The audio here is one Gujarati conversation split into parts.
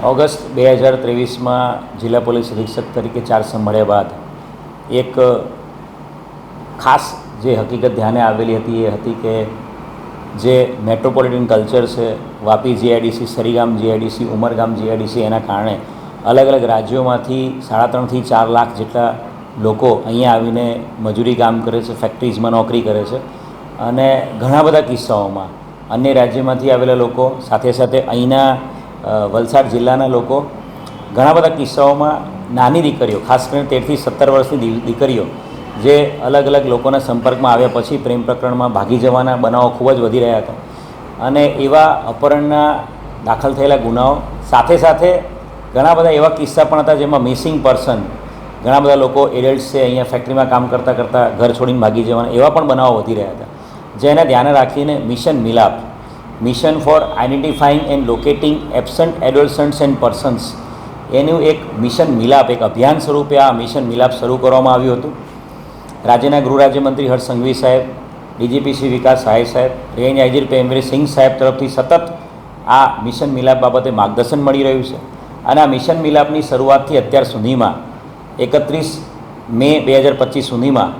ઓગસ્ટ બે હજાર ત્રેવીસમાં જિલ્લા પોલીસ અધિક્ષક તરીકે ચાર્જ સંભાળ્યા બાદ એક ખાસ જે હકીકત ધ્યાને આવેલી હતી એ હતી કે જે મેટ્રોપોલિટન કલ્ચર છે, Vapi GIDC, Sarigam GIDC, Umargam GIDC એના કારણે અલગ અલગ રાજ્યોમાંથી સાડા ત્રણથી ચાર લાખ જેટલા લોકો અહીંયા આવીને મજૂરી કામ કરે છે, ફેક્ટરીઝમાં નોકરી કરે છે અને ઘણા બધા કિસ્સાઓમાં અન્ય રાજ્યમાંથી આવેલા લોકો સાથે સાથે અહીંના વલસાડ જિલ્લાના લોકો ઘણા બધા કિસ્સાઓમાં નાની દીકરીઓ, ખાસ કરીને તેરથી સત્તર વર્ષની દીકરીઓ, જે અલગ અલગ લોકોના સંપર્કમાં આવ્યા પછી પ્રેમ પ્રકરણમાં ભાગી જવાના બનાવો ખૂબ જ વધી રહ્યા હતા. અને એવા અપહરણના દાખલ થયેલા ગુનાઓ સાથે સાથે ઘણા બધા એવા કિસ્સા પણ હતા જેમાં મિસિંગ પર્સન ઘણા બધા લોકો એડલ્ટ છે, અહીંયા ફેક્ટરીમાં કામ કરતાં કરતાં ઘર છોડીને ભાગી જવાના એવા પણ બનાવો વધી રહ્યા હતા. જેને ધ્યાને રાખીને mission Milap mission for identifying and locating absent adolescents and persons. એનું એક મિશન મિલાપ, એક અભિયાન સ્વરૂપે આ મિશન મિલાપ શરૂ કરવામાં આવ્યું હતું. રાજ્યના ગૃહ રાજ્યમંત્રી હર્ષ સંઘવી સાહેબ, ડીજીપી શ્રી વિકાસ સહાય સાહેબ રેન્જ આઈજી પેમરી સિંહ સાહેબ તરફથી સતત આ મિશન મિલાપ બાબતે માર્ગદર્શન મળી રહ્યું છે. અને આ મિશન મિલાપની શરૂઆતથી અત્યાર સુધીમાં, એકત્રીસ મે બે હજાર પચીસ સુધીમાં,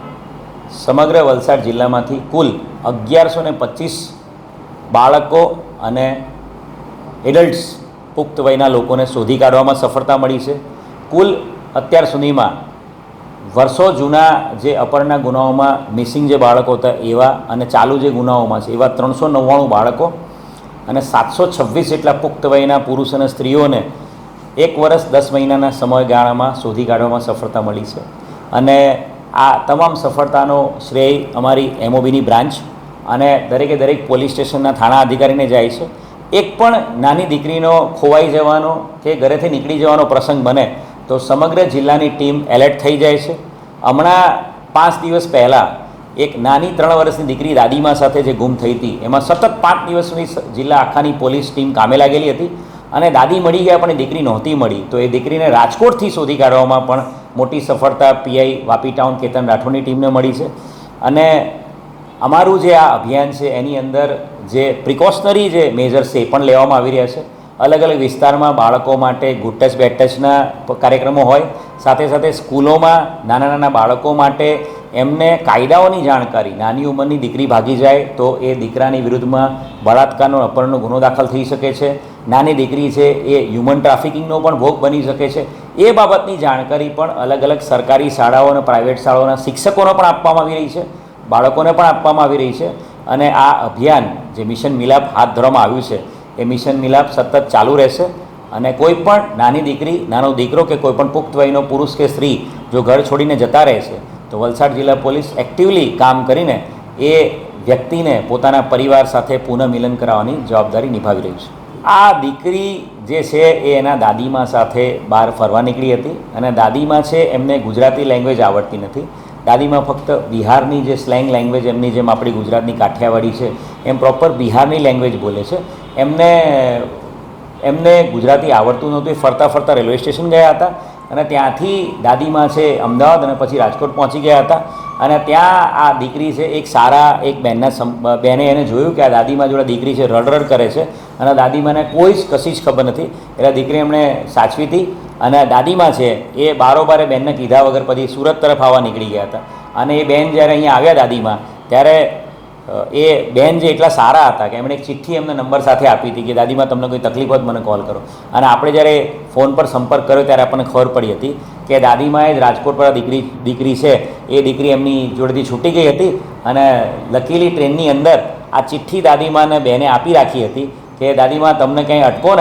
સમગ્ર વલસાડ જિલ્લામાંથી કુલ અગિયારસો ને પચીસ બાળકો અને એડલ્ટ્સ પુખ્ત વયના લોકોને શોધી કાઢવામાં સફળતા મળી છે. કુલ અત્યાર સુધીમાં વર્ષો જૂના જે અપરના ગુનાઓમાં મિસિંગ જે બાળકો હતા એવા અને ચાલુ જે ગુનાઓમાં છે, એવા ત્રણસો નવ્વાણું બાળકો અને સાતસો છવ્વીસ જેટલા પુખ્ત વયના પુરુષ અને સ્ત્રીઓને એક વર્ષ દસ મહિનાના સમયગાળામાં શોધી કાઢવામાં સફળતા મળી છે. અને આ તમામ સફળતાનો શ્રેય અમારી એમઓબીની બ્રાન્ચ અને દરેકે દરેક પોલીસ સ્ટેશનના થાણા અધિકારીને જાય છે. એક પણ નાની દીકરીનો ખોવાઈ જવાનો કે ઘરેથી નીકળી જવાનો પ્રસંગ બને તો સમગ્ર જિલ્લાની ટીમ એલર્ટ થઈ જાય છે. હમણાં પાંચ દિવસ પહેલાં એક નાની ત્રણ વર્ષની દીકરી દાદીમા સાથે જે ગુમ થઈ હતી, એમાં સતત પાંચ દિવસ સુધી જિલ્લા આખાની પોલીસ ટીમ કામે લાગેલી હતી અને દાદી મળી ગયા પણ દીકરી નહોતી મળી. તો એ દીકરીને રાજકોટથી શોધી કાઢવામાં પણ મોટી સફળતા પીઆઈ વાપી ટાઉન કેતન રાઠોડની ટીમને મળી છે. અને અમારું જે આ અભિયાન છે, એની અંદર જે પ્રિકોશનરી જે મેજર્સ છે, એ પણ લેવામાં આવી રહ્યા છે. અલગ અલગ વિસ્તારમાં બાળકો માટે ગુડ ટચ કાર્યક્રમો હોય, સાથે સાથે સ્કૂલોમાં નાના નાના બાળકો માટે એમને કાયદાઓની જાણકારી, નાની ઉંમરની દીકરી ભાગી જાય તો એ દીકરાની વિરુદ્ધમાં બળાત્કારનો, અપહરણનો ગુનો દાખલ થઈ શકે છે. નાની દીકરી છે, એ હ્યુમન ટ્રાફિકિંગનો પણ ભોગ બની શકે છે. એ બાબતની જાણકારી પણ અલગ અલગ સરકારી શાળાઓ અને પ્રાઇવેટ શાળાઓના શિક્ષકોને પણ આપવામાં આવી રહી છે. બાળકોને પણ આપવામાં આવી રહી છે અને આ અભિયાન જે મિશન મિલાપ હાથ ધરવામાં આવ્યું છે, એ મિશન મિલાપ સતત ચાલુ રહેશે અને કોઈ પણ નાની દીકરી, નાનો દીકરો કે કોઈ પણ પુખ્ત વયનો પુરુષ કે સ્ત્રી જો ઘર છોડીને જતા રહે છે, તો વલસાડ જિલ્લા પોલીસ એક્ટિવલી કામ કરીને એ વ્યક્તિને પોતાના પરિવાર સાથે પુનઃ મિલન કરાવવાની જવાબદારી નિભાવી રહી છે. આ દીકરી જે છે એ એના દાદીમા સાથે બહાર ફરવા નીકળી હતી અને દાદીમા છે એમને ગુજરાતી લેંગ્વેજ આવડતી નથી. દાદીમાં ફક્ત બિહારની જે સ્લેંગ લેંગ્વેજ એમની જેમ આપણી ગુજરાતની કાઠિયાવાડી છે, એમ પ્રોપર બિહારની લેંગ્વેજ બોલે છે. એમને એમને ગુજરાતી આવડતું નહોતું, એ ફરતા ફરતા રેલવે સ્ટેશન ગયા હતા અને ત્યાંથી દાદીમાં છે અમદાવાદ અને પછી રાજકોટ પહોંચી ગયા હતા. અને ત્યાં આ દીકરી છે, એક સારા, એક બહેનના બહેને એને જોયું કે આ દાદીમાં જોડે દીકરી છે, રડરડ કરે છે અને દાદીમાને કોઈ જ કશી જ ખબર નથી. એટલે દીકરી એમણે સાચવી હતી અને દાદીમાં છે, એ બારોબારે બહેનને કીધા વગર પછી સુરત તરફ આવવા નીકળી ગયા હતા. અને એ બહેન જ્યારે અહીંયા આવ્યા દાદીમાં, ત્યારે એ બેન જે એટલા સારા હતા કે એમણે એક ચિઠ્ઠી એમને નંબર સાથે આપી હતી કે, દાદીમાં, તમને કોઈ તકલીફ હોય મને કોલ કરો. અને આપણે જ્યારે ફોન પર સંપર્ક કર્યો ત્યારે આપણને ખબર પડી હતી કે દાદીમાએ જ રાજકોટ પર દીકરી દીકરી છે. એ દીકરી એમની જોડેથી છૂટી ગઈ હતી અને લકીલી ટ્રેનની અંદર આ ચિઠ્ઠી દાદીમાને બેને આપી રાખી હતી કે, દાદીમા, તમને ક્યાંય અટકો ને